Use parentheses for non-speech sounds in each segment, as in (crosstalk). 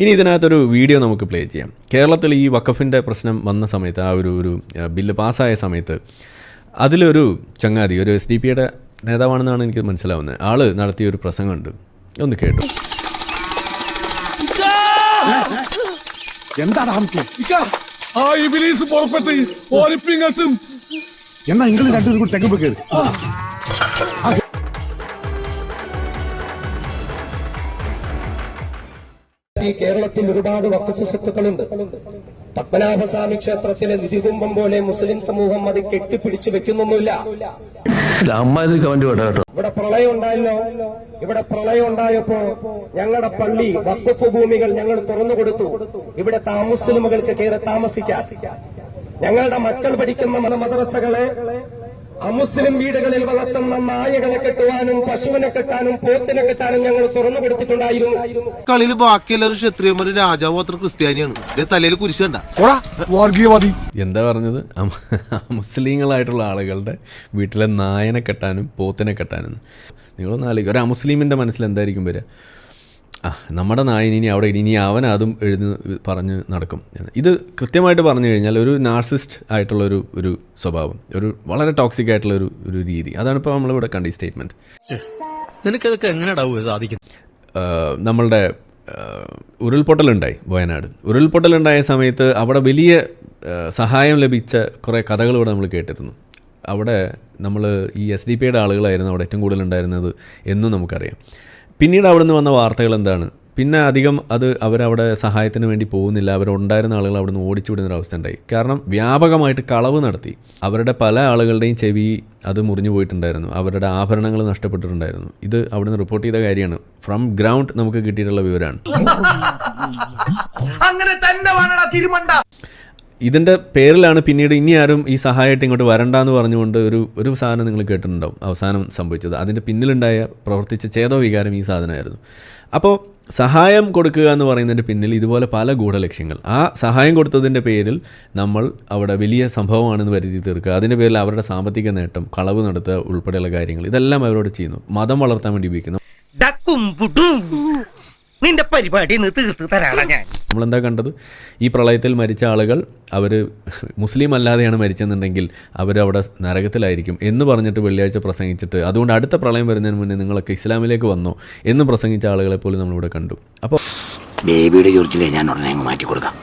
ഇനി ഇതിനകത്തൊരു വീഡിയോ നമുക്ക് പ്ലേ ചെയ്യാം. കേരളത്തിൽ ഈ വക്കഫിന്റെ പ്രശ്നം വന്ന സമയത്ത് ആ ഒരു ഒരു ബില്ല് പാസ്സായ സമയത്ത് അതിലൊരു ചങ്ങാതി ഒരു എസ് ഡി പിയുടെ നേതാവാണെന്നാണ് എനിക്ക് മനസ്സിലാവുന്നത്. ആൾ നടത്തിയ ഒരു പ്രസംഗമുണ്ട്. ഒന്ന് കേട്ടു. എന്താണ് ഹംക്ക് ഇക്ക, ആ ഇബിലീസ് പുറപ്പെട്ട് ഓരിപ്പിങ്ങത്തും എന്നാ നിങ്ങൾ രണ്ടുപേരും കൂടി തെങ്ങ് കയറി ഈ കേരളത്തിൽ ഒരുപാട് വക്കഫ് സ്വത്തുക്കളുണ്ട്. പത്മനാഭസ്വാമി ക്ഷേത്രത്തിലെ നിധികുംഭം പോലെ മുസ്ലിം സമൂഹം അത് കെട്ടിപ്പിടിച്ചു വെക്കുന്നൊന്നുമില്ല. ഇവിടെ പ്രളയം ഉണ്ടായല്ലോ. ഇവിടെ പ്രളയം ഉണ്ടായപ്പോ ഞങ്ങളുടെ പള്ളി വക്കഫ് ഭൂമികൾ ഞങ്ങൾ തുറന്നു കൊടുത്തു. ഇവിടെ താമസ്ലിമുകൾക്ക് കയറി താമസിക്കാം. ഞങ്ങളുടെ മക്കൾ പഠിക്കുന്ന മദ്രസകളെ അമുസ്ലിം വീടുകളിൽ വളർത്തുന്ന നായകളെ കെട്ടുവാനും പശുവിനെ കെട്ടാനും പോത്തിനെ കെട്ടാനും ഞങ്ങൾ തുറന്നു കൊടുത്തിട്ടുണ്ടായിരുന്നു. കളിയിൽ ബാക്കിയെല്ലാവരും ക്ഷത്രിയന്മാരും രാജാവ് അത്ര ക്രിസ്ത്യാനിയാണ്. തലയിൽ കുരിശ് കണ്ട വർഗീയവാദി. എന്താ പറഞ്ഞത്? മുസ്ലിങ്ങളായിട്ടുള്ള ആളുകളുടെ വീട്ടിലെ നായനെ കെട്ടാനും പോത്തിനെ കെട്ടാനും. നിങ്ങളൊന്ന് ഒരു അമുസ്ലിമിന്റെ മനസ്സിൽ എന്തായിരിക്കും വരിക? നമ്മുടെ നായൻ ഇനി അവിടെ ഇനി അവൻ അതും എഴുതി പറഞ്ഞ് നടക്കും. ഇത് കൃത്യമായിട്ട് പറഞ്ഞു കഴിഞ്ഞാൽ ഒരു നാർസിസ്റ്റ് ആയിട്ടുള്ള ഒരു ഒരു സ്വഭാവം ഒരു വളരെ ടോക്സിക് ആയിട്ടുള്ള ഒരു ഒരു രീതി. അതാണ് ഇപ്പോൾ നമ്മളിവിടെ കണ്ട ഈ സ്റ്റേറ്റ്മെന്റ് നിനക്കതൊക്കെ എങ്ങനെയാടാവുക സാധിക്കും നമ്മളുടെ ഉരുൾപൊട്ടലുണ്ടായി വയനാട്. ഉരുൾപൊട്ടലുണ്ടായ സമയത്ത് അവിടെ വലിയ സഹായം ലഭിച്ച കുറേ കഥകൾ ഇവിടെ നമ്മൾ കേട്ടിരുന്നു. അവിടെ നമ്മൾ ഈ എസ് ഡി പിയുടെ ആളുകളായിരുന്നു അവിടെ ഏറ്റവും കൂടുതൽ ഉണ്ടായിരുന്നത് എന്നും നമുക്കറിയാം. പിന്നീട് അവിടെ നിന്ന് വന്ന വാർത്തകൾ എന്താണ്? പിന്നെ അധികം അത് അവരവിടെ സഹായത്തിന് വേണ്ടി പോകുന്നില്ല. അവരുണ്ടായിരുന്ന ആളുകൾ അവിടെ നിന്ന് ഓടിച്ചു വിടുന്ന ഒരു അവസ്ഥ ഉണ്ടായി. കാരണം വ്യാപകമായിട്ട് കളവ് നടത്തി. അവരുടെ പല ആളുകളുടെയും ചെവി അത് മുറിഞ്ഞു പോയിട്ടുണ്ടായിരുന്നു. അവരുടെ ആഭരണങ്ങൾ നഷ്ടപ്പെട്ടിട്ടുണ്ടായിരുന്നു. ഇത് അവിടുന്ന് റിപ്പോർട്ട് ചെയ്ത കാര്യമാണ്. ഫ്രം ഗ്രൗണ്ട് നമുക്ക് കിട്ടിയിട്ടുള്ള വിവരമാണ്. ഇതിന്റെ പേരിലാണ് പിന്നീട് ഇനി ആരും ഈ സഹായമായിട്ട് ഇങ്ങോട്ട് വരണ്ട എന്ന് പറഞ്ഞുകൊണ്ട് ഒരു ഒരു സാധനം നിങ്ങൾ കേട്ടിട്ടുണ്ടാവും. അവസാനം സംഭവിച്ചത്. അതിന്റെ പിന്നിലുണ്ടായ പ്രവർത്തിച്ച ചേതോ വികാരം ഈ സാധനമായിരുന്നു. അപ്പോൾ സഹായം കൊടുക്കുക എന്ന് പറയുന്നതിന്റെ പിന്നിൽ ഇതുപോലെ പല ഗൂഢലക്ഷ്യങ്ങൾ. ആ സഹായം കൊടുത്തതിന്റെ പേരിൽ നമ്മൾ അവിടെ വലിയ സംഭവമാണെന്ന് വരുത്തി തീർക്കുക. അതിന്റെ പേരിൽ അവരുടെ സാമ്പത്തിക നേട്ടം കളവ് നടത്തുക ഉൾപ്പെടെയുള്ള കാര്യങ്ങൾ ഇതെല്ലാം അവരോട് ചെയ്യുന്നു. മതം വളർത്താൻ വേണ്ടി ഉപയോഗിക്കുന്നു. നിന്റെ പരിപാടി നിന്ന് തീർത്ത് തരാളാ ഞാൻ. നമ്മളെന്താ കണ്ടത്? ഈ പ്രളയത്തിൽ മരിച്ച ആളുകൾ അവർ മുസ്ലിം അല്ലാതെയാണ് മരിച്ചെന്നുണ്ടെങ്കിൽ അവരവിടെ നരകത്തിലായിരിക്കും എന്ന് പറഞ്ഞിട്ട് വെള്ളിയാഴ്ച പ്രസംഗിച്ചിട്ട് അതുകൊണ്ട് അടുത്ത പ്രളയം വരുന്നതിന് മുന്നേ നിങ്ങളൊക്കെ ഇസ്ലാമിലേക്ക് വന്നോ എന്ന് പ്രസംഗിച്ച ആളുകളെ പോലും നമ്മളിവിടെ കണ്ടു. അപ്പോൾ ബേബിയുടെ ഞാൻ ഉടനെ അങ്ങ് മാറ്റി കൊടുക്കാം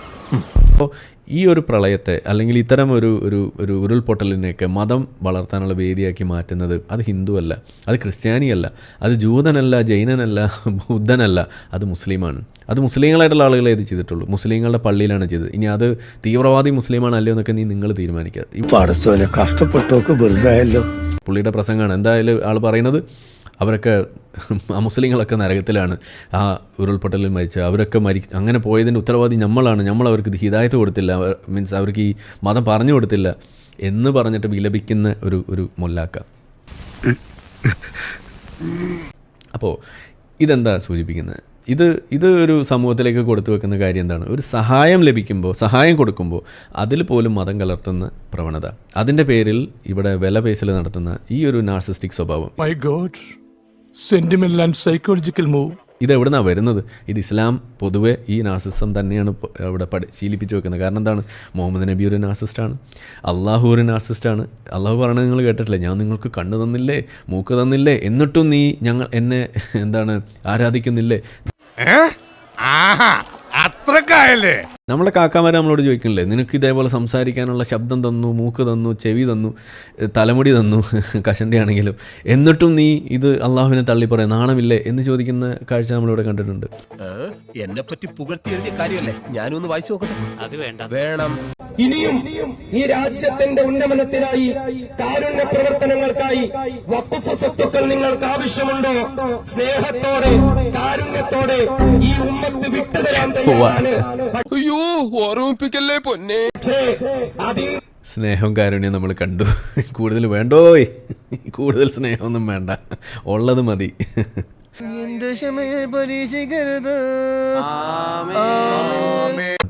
അപ്പോൾ ഈ ഒരു പ്രളയത്തെ അല്ലെങ്കിൽ ഇത്തരം ഒരു ഒരു ഒരു ഉരുൾപൊട്ടലിനെയൊക്കെ മതം വളർത്താനുള്ള വേദിയാക്കി മാറ്റുന്നത് അത് ഹിന്ദുവല്ല അത് ക്രിസ്ത്യാനിയല്ല അത് ജൂതനല്ല ജൈനനല്ല ബുദ്ധനല്ല അത് മുസ്ലിമാണ്. അത് മുസ്ലിങ്ങളായിട്ടുള്ള ആളുകളെ ഇത് ചെയ്തിട്ടുള്ളൂ. മുസ്ലിങ്ങളുടെ പള്ളിയിലാണ് ചെയ്തത്. ഇനി അത് തീവ്രവാദി മുസ്ലിമാണ് അല്ലയോ എന്നൊക്കെ നീ നിങ്ങൾ തീരുമാനിക്കുക. കഷ്ടപ്പെട്ടോക്ക് വെറുതെ പുള്ളിയുടെ പ്രസംഗമാണ്. എന്തായാലും ആൾ പറയുന്നത് അവരൊക്കെ (laughs) മുസ്ലിങ്ങളൊക്കെ നരകത്തിലാണ്. ആ ഉരുൾപൊട്ടലിൽ മരിച്ച അവരൊക്കെ മരി അങ്ങനെ പോയതിന്റെ ഉത്തരവാദി നമ്മളാണ് നമ്മൾ അവർക്ക് ഹിതായത്ത് കൊടുത്തില്ല. മീൻസ് അവർക്ക് ഈ മതം പറഞ്ഞു കൊടുത്തില്ല എന്ന് പറഞ്ഞിട്ട് വിലപിക്കുന്ന ഒരു ഒരു മൊല്ലാക്ക. അപ്പോൾ ഇതെന്താ സൂചിപ്പിക്കുന്നത് ഇത് ഇത് ഒരു സമൂഹത്തിലേക്ക് കൊടുത്തു വെക്കുന്ന കാര്യം എന്താണ്? ഒരു സഹായം ലഭിക്കുമ്പോൾ സഹായം കൊടുക്കുമ്പോൾ അതിൽ പോലും മതം കലർത്തുന്ന പ്രവണത. അതിന്റെ പേരിൽ ഇവിടെ വില പേശൽ നടത്തുന്ന ഈ ഒരു നാർസിസ്റ്റിക് സ്വഭാവം. My god sentimental and psychological move ഇത് എവിടെന്നാ വരുന്നത്? ഇത് ഇസ്ലാം പൊതുവെ ഈ നാസിസം തന്നെയാണ് ഇവിടെ അവിടെ പഠി ശീലിപ്പിച്ച് വെക്കുന്നത്. കാരണം എന്താണ്? മുഹമ്മദ് നബി ഒരു നാസിസ്റ്റാണ്. അള്ളാഹു ഒരു നാസിസ്റ്റാണ്. അള്ളാഹു പറയണത് നിങ്ങൾ കേട്ടിട്ടില്ലേ? ഞാൻ നിങ്ങൾക്ക് കണ്ണ് തന്നില്ലേ? മൂക്ക് തന്നില്ലേ? എന്നിട്ടും നീ ഞങ്ങൾ എന്നെ എന്താണ് ആരാധിക്കുന്നില്ലേ? അത്രക്കായല്ലേ? നമ്മളെ കാക്കാമാരെ നമ്മളോട് ചോദിക്കണില്ലേ നിനക്ക് ഇതേപോലെ സംസാരിക്കാനുള്ള ശബ്ദം തന്നു മൂക്ക് തന്നു ചെവി തന്നു തലമുടി തന്നു (laughs) കഷണ്ടി ആണെങ്കിലും എന്നിട്ടും നീ ഇത് അള്ളാഹുവിനെ തള്ളി പറയാം നാണമില്ലേ? എന്ന് ചോദിക്കുന്ന കാഴ്ച നമ്മളിവിടെ കണ്ടിട്ടുണ്ട്. എന്നെ പറ്റി പുകഴ്ത്തി എഴുതിയ കാര്യമല്ലേ? ഞാനൊന്ന് വായിച്ചു നോക്കട്ടെ. അത് വേണ്ട. വേണം. ഇനിയും ഈ രാജ്യത്തിന്റെ ഉന്നമനത്തിനായി കാരുണ്യ പ്രവർത്തനങ്ങൾക്കായി വഖഫ് സ്വത്തുക്കൾ നിങ്ങൾക്ക് ആവശ്യമുണ്ടോ? സ്നേഹത്തോടെ കാരുണ്യത്തോടെ ഈ ഉമ്മത്ത് വിട്ടുതരാൻ തയ്യാറാണ്. അയ്യോ ഓർമ്മിപ്പിക്കല്ലേ പൊന്നെ? പക്ഷേ അതിൽ സ്നേഹവും കാരുണ്യം നമ്മൾ കണ്ടു. കൂടുതൽ വേണ്ടോയ്? കൂടുതൽ സ്നേഹമൊന്നും വേണ്ട. ഉള്ളത് മതി.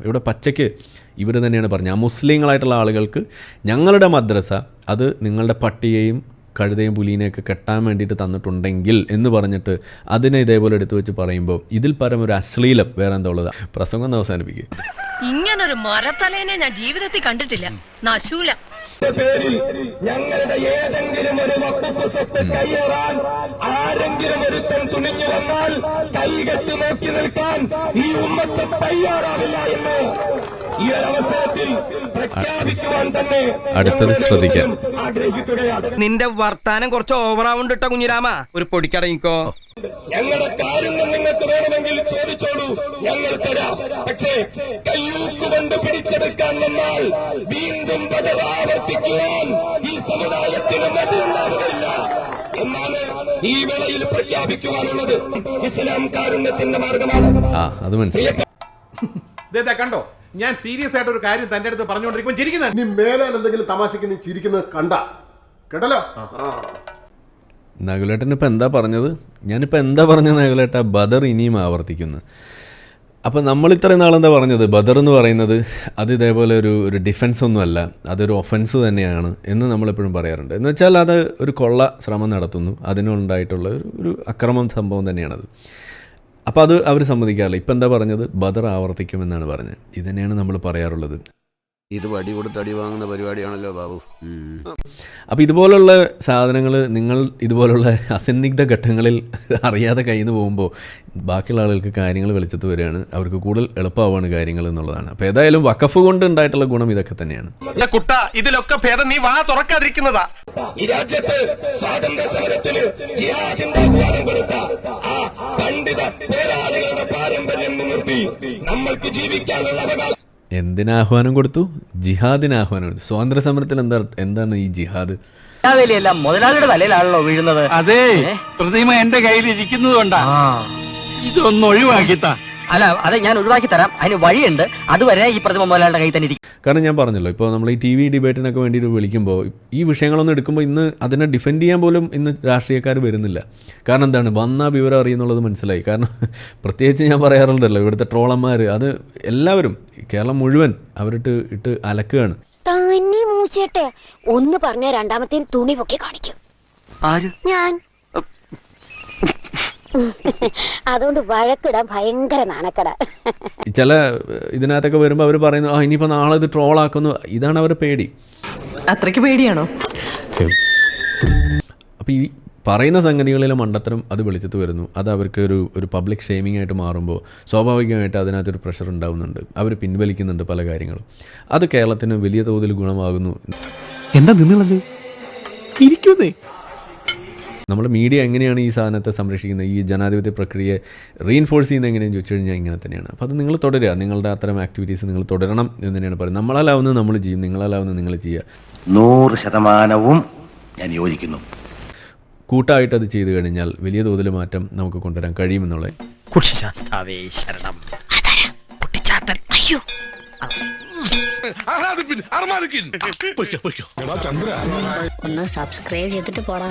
ഇവിടെ പച്ചയ്ക്ക് ഇവർ തന്നെയാണ് പറഞ്ഞത്. ആ മുസ്ലിങ്ങളായിട്ടുള്ള ആളുകൾക്ക് ഞങ്ങളുടെ മദ്രസ അത് നിങ്ങളുടെ പട്ടിയെയും കഴുതയും പുലീനെയൊക്കെ കെട്ടാൻ വേണ്ടിയിട്ട് തന്നിട്ടുണ്ടെങ്കിൽ എന്ന് പറഞ്ഞിട്ട് അതിനെ ഇതേപോലെ എടുത്തു വെച്ച് പറയുമ്പോൾ ഇതിൽ പരം ഒരു അശ്ലീലം വേറെ എന്താ ഉള്ളത്? പ്രസംഗം ഒന്ന് അവസാനിപ്പിക്കുക ഇങ്ങനൊരു മരത്തലേനെ ഞാൻ ജീവിതത്തിൽ കണ്ടിട്ടില്ല. നശൂല. പേരിൽ ഞങ്ങളുടെ ഏതെങ്കിലും ഒരു വക്കുഫ് സ്വത്ത് കയ്യേറാൻ ആരെങ്കിലും ഒരുത്തൻ തുണിഞ്ഞു വന്നാൽ കൈകെട്ടി നോക്കി നിൽക്കാൻ ഈ ഉമ്മത്ത് തയ്യാറാവില്ല എന്ന് ഈ ഒരവസരത്തിൽ അവസരത്തിൽ പ്രഖ്യാപിക്കുവാൻ തന്നെ അടുത്തത് ശ്രദ്ധിക്കാം. ആഗ്രഹിക്കുകയാണ്. നിന്റെ വർത്താനം കുറച്ച് ഓവറാവുണ്ട് കേട്ടോ കുഞ്ഞിരാമ. ഒരു പൊടിക്കടങ്ങിക്കോ ഞങ്ങളുടെ കാരുണ്യം നിങ്ങൾക്ക് വേണമെങ്കിൽ ചോദിച്ചോളൂ. ഞങ്ങൾ തരാം. പക്ഷേ കയ്യൂക്കുകൊണ്ട് പിടിച്ചെടുക്കാൻ വന്നാൽ വീണ്ടും ബദൽ ആവർത്തിക്കുവാൻ ഈ സമുദായത്തിന് മതിയുണ്ടാവുകയില്ല എന്നാണ് ഈ വേളയിൽ പ്രഖ്യാപിക്കുവാനുള്ളത്. ഇസ്ലാം കാരുണ്യത്തിന്റെ മാർഗമാണ്. ആ അത് മനസ്സിലായി. കണ്ടോ? ഞാൻ സീരിയസ് ആയിട്ട് ഒരു കാര്യം തന്റെ അടുത്ത് പറഞ്ഞുകൊണ്ടിരിക്കുമ്പോൾ ചിരിക്കുന്ന നീ മേലാൽ എന്തെങ്കിലും തമാശക്ക് നീ ചിരിക്കുന്നത് കണ്ട. കേട്ടല്ലോ? നകുലേട്ടൻ ഇപ്പം എന്താ പറഞ്ഞത്? ഞാനിപ്പോൾ എന്താ പറഞ്ഞത് നകുലേട്ട ബദർ ഇനിയും ആവർത്തിക്കുന്നു. അപ്പോൾ നമ്മൾ ഇത്രയും നാളെന്താ പറഞ്ഞത്? ബദർ എന്ന് പറയുന്നത് അത് ഇതേപോലെ ഒരു ഒരു ഡിഫൻസ് ഒന്നുമല്ല അതൊരു ഒഫൻസ് തന്നെയാണ് എന്ന് നമ്മളെപ്പോഴും പറയാറുണ്ട്. എന്ന് വെച്ചാൽ അത് ഒരു കൊള്ള ശ്രമം നടത്തുന്നു. അതിനുണ്ടായിട്ടുള്ള ഒരു ഒരു അക്രമം സംഭവം തന്നെയാണത്. അപ്പോൾ അത് അവർ സമ്മതിക്കാറില്ല. ഇപ്പം എന്താ പറഞ്ഞത്? ബദർ ആവർത്തിക്കുമെന്നാണ് പറഞ്ഞത്. ഇതുതന്നെയാണ് നമ്മൾ പറയാറുള്ളത്. ഇത് വടി കൊടുത്ത് അടി വാങ്ങുന്ന പരിപാടിയാണല്ലോ ബാബു. അപ്പോൾ ഇതുപോലുള്ള സാധനങ്ങൾ നിങ്ങൾ ഇതുപോലുള്ള അസന്നിഗ്ധ ഘട്ടങ്ങളിൽ (laughs) അറിയാതെ കയ്യിൽ നിന്ന് പോകുമ്പോൾ ബാക്കിയുള്ള ആളുകൾക്ക് കാര്യങ്ങൾ വെളിച്ചത്ത് വരികയാണ്. അവർക്ക് കൂടുതൽ എളുപ്പമാവാണ് കാര്യങ്ങൾ എന്നുള്ളതാണ്. അപ്പോൾ ഏതായാലും വക്കഫ് കൊണ്ട് ഉണ്ടായിട്ടുള്ള ഗുണം ഇതൊക്കെ തന്നെയാണ്. കുട്ട ഇതിലൊക്കെ ഭേദം നീ വാ തുറക്കാതിരിക്കുന്നതാ. ഈ രാജ്യത്ത് സ്വാതന്ത്ര്യ സമരത്തിന് ആ പണ്ഡിത പോരാളികളുടെ പാരമ്പര്യം മുൻനിർത്തി നമ്മൾക്ക് ജീവിക്കാനുള്ള അവകാശം എന്തിന് ആഹ്വാനം കൊടുത്തു? ജിഹാദിന് ആഹ്വാനം കൊടുത്തു. സ്വാതന്ത്ര്യ സമരത്തിൽ എന്താ എന്താണ് ഈ ജിഹാദ്? എല്ലാം മുതലാളിയുടെ തലയിലാണല്ലോ വീഴുന്നത്. അതെ പ്രതിമ എന്റെ കയ്യിൽ ഇരിക്കുന്നത് കൊണ്ടാ ഇതൊന്ന് ഒഴിവാക്കിത്താ. അല്ല അത് ഞാൻ ഒഴിവാക്കി തരാം. അതിന് വഴിയുണ്ട്. അതുവരെ ഈ പ്രതിമ മുതലാളിയുടെ കയ്യിൽ തന്നെ ഇരിക്കും. കാരണം ഞാൻ പറഞ്ഞല്ലോ ഇപ്പോൾ നമ്മൾ ഈ ടി വി ഡിബേറ്റിനൊക്കെ വേണ്ടിയിട്ട് വിളിക്കുമ്പോൾ ഈ വിഷയങ്ങളൊന്നും എടുക്കുമ്പോൾ ഇന്ന് അതിനെ ഡിഫെൻഡ് ചെയ്യാൻ പോലും ഇന്ന് രാഷ്ട്രീയക്കാർ വരുന്നില്ല. കാരണം എന്താണ്? വന്ന വിവരം അറിയുന്നുള്ളത് മനസ്സിലായി. കാരണം (laughs) പ്രത്യേകിച്ച് ഞാൻ പറയാറുണ്ടല്ലോ ഇവിടുത്തെ ട്രോളന്മാർ അത് എല്ലാവരും കേരളം മുഴുവൻ അവരിട്ട് ഇട്ട് അലക്കുകയാണ്. തന്നെ മൂച്ചേട്ടെ. ഒന്ന് പറഞ്ഞ രണ്ടാമത്തെ തുണി പൊക്കി കാണിക്കും. ആര്? ഞാൻ. അതുകൊണ്ട് വഴക്കിടാൻ ഭയങ്കര നാണക്കട. ചില ഇതിനകത്തൊക്കെ വരുമ്പോൾ അവർ പറയുന്നു ആ ഇനിയിപ്പോൾ നാളെ ഇത് ട്രോൾ ട്രോളാക്കുന്നു. ഇതാണ് അവരുടെ പേടി. അത്രയ്ക്ക് പേടിയാണോ? അപ്പോൾ ഈ പറയുന്ന സംഗതികളിലെ മണ്ടത്തരം അത് വെളിച്ചത്ത് വരുന്നു. അത് അവർക്ക് ഒരു ഒരു പബ്ലിക് ഷെയ്മിംഗ് ആയിട്ട് മാറുമ്പോൾ സ്വാഭാവികമായിട്ട് അതിനകത്തൊരു പ്രഷർ ഉണ്ടാവുന്നുണ്ട്. അവർ പിൻവലിക്കുന്നുണ്ട് പല കാര്യങ്ങളും. അത് കേരളത്തിന് വലിയ തോതിൽ ഗുണമാകുന്നു. എന്താ നിന്നുള്ളത് ഇരിക്കുന്നേ. നമ്മൾ മീഡിയ എങ്ങനെയാണ് ഈ സാധനത്തെ സംരക്ഷിക്കുന്നത്? ഈ ജനാധിപത്യ പ്രക്രിയയെ റീഇൻഫോഴ്സ് ചെയ്യുന്നത് എങ്ങനെയെന്ന് ചോദിച്ചു കഴിഞ്ഞാൽ ഇങ്ങനെ തന്നെയാണ്. അപ്പോൾ അത് നിങ്ങൾ തുടരുക. നിങ്ങളുടെ അത്തരം ആക്ടിവിറ്റീസ് നിങ്ങൾ തുടരണം എന്ന് തന്നെയാണ് പറയുന്നത്. നമ്മളാലാവുന്നത് നമ്മൾ ചെയ്യും നിങ്ങളാലാവുന്നത് നിങ്ങൾ ചെയ്യുക. നൂറ് ശതമാനവും ഞാൻ യോജിക്കുന്നു. കൂട്ടായിട്ട് അത് ചെയ്തു കഴിഞ്ഞാൽ വലിയ തോതിൽ മാറ്റം നമുക്ക് കൊണ്ടുവരാൻ കഴിയുമെന്നുള്ളത് ഒന്ന് സബ്സ്ക്രൈബ് ചെയ്തിട്ട് പോടാ.